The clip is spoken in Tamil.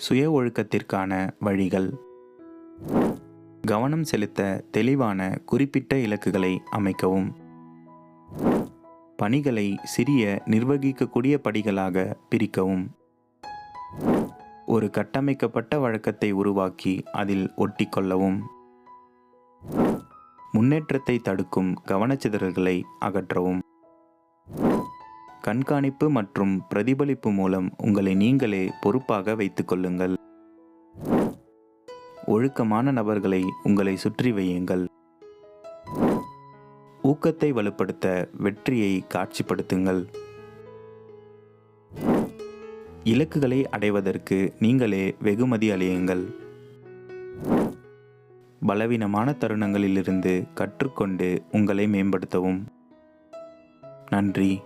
சுய ஒழுக்கத்திற்கான வழிகள். கவனம் செலுத்த தெளிவான குறிப்பிட்ட இலக்குகளை அமைக்கவும். பணிகளை சிறிய நிர்வகிக்கக்கூடிய படிகளாக பிரிக்கவும். ஒரு கட்டமைக்கப்பட்ட வழக்கத்தை உருவாக்கி அதில் ஒட்டிக்கொள்ளவும். முன்னேற்றத்தை தடுக்கும் கவனச்சிதறல்களை அகற்றவும். கண்காணிப்பு மற்றும் பிரதிபலிப்பு மூலம் உங்களை நீங்களே பொறுப்பாக வைத்துக்கொள்ளுங்கள் ஒழுக்கமான நபர்களை உங்களை சுற்றி வையுங்கள். ஊக்கத்தை வலுப்படுத்த வெற்றியை காட்சிப்படுத்துங்கள். இலக்குகளை அடைவதற்கு நீங்களே வெகுமதி அளியுங்கள். பலவீனமான தருணங்களிலிருந்து கற்றுக்கொண்டு உங்களை மேம்படுத்தவும். நன்றி.